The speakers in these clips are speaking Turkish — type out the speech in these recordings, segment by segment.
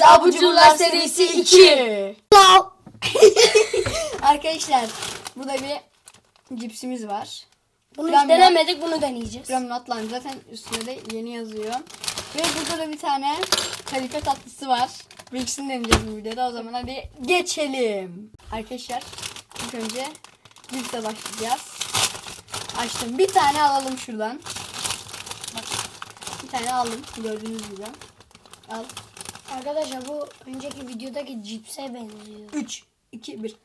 Hepiniz Abucurlar serisi 2. Arkadaşlar burada bir cipsimiz var. Bunu hiç denemedik bunu deneyeceğiz. Krem Nutline zaten üstünde de yeni yazıyor. Ve burada da bir tane kalife tatlısı var. Bu ikisini deneyeceğiz bu videoda. O zaman hadi geçelim. Arkadaşlar ilk önce cipsle başlayacağız. Açtım. Bir tane alalım şuradan. Bak. Bir tane aldım. Gördüğünüz gibi. Al. Arkadaşlar bu önceki videodaki cipse benziyor. 3, 2, 1.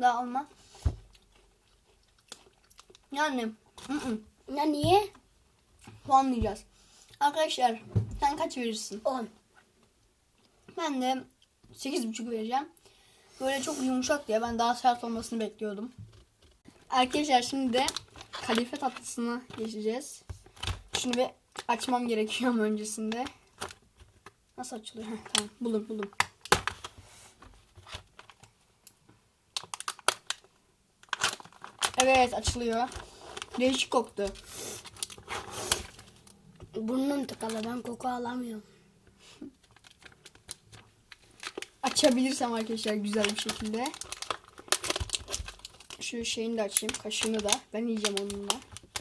Daha alma. Yani ı -ı. Ya niye? puanlayacağız. Arkadaşlar sen kaç verirsin? 10. Ben de 8,5 vereceğim. Böyle çok yumuşak diye ben daha sert olmasını bekliyordum. Arkadaşlar şimdi de kalife tatlısına geçeceğiz. Şunu bir açmam gerekiyor ama öncesinde. Nasıl açılıyor? Heh, tamam buldum buldum. Evet açılıyor. Değişik koktu. Burnum tıkalı ben koku alamıyorum. Açabilirsem arkadaşlar güzel bir şekilde. Şu şeyini de açayım. Kaşığını da. Ben yiyeceğim onunla.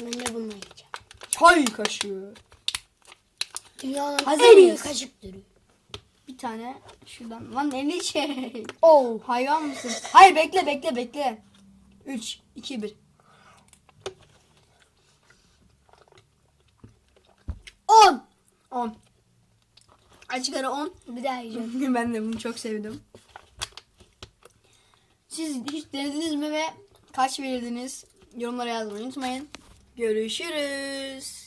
Ben de bununla yiyeceğim. Çay kaşığı. Dünyanın en iyi kaşıktır. Bir tane şuradan. Lan eli çek. Oh. Hayvan mısın? Hayır bekle bekle bekle. 3, 2, 1. 10. 10. Açık ara 10. Bir daha yiyeceğim. ben de bunu çok sevdim. Siz hiç denediniz mi ve kaç verirdiniz? Yorumlara yazmayı unutmayın. Görüşürüz.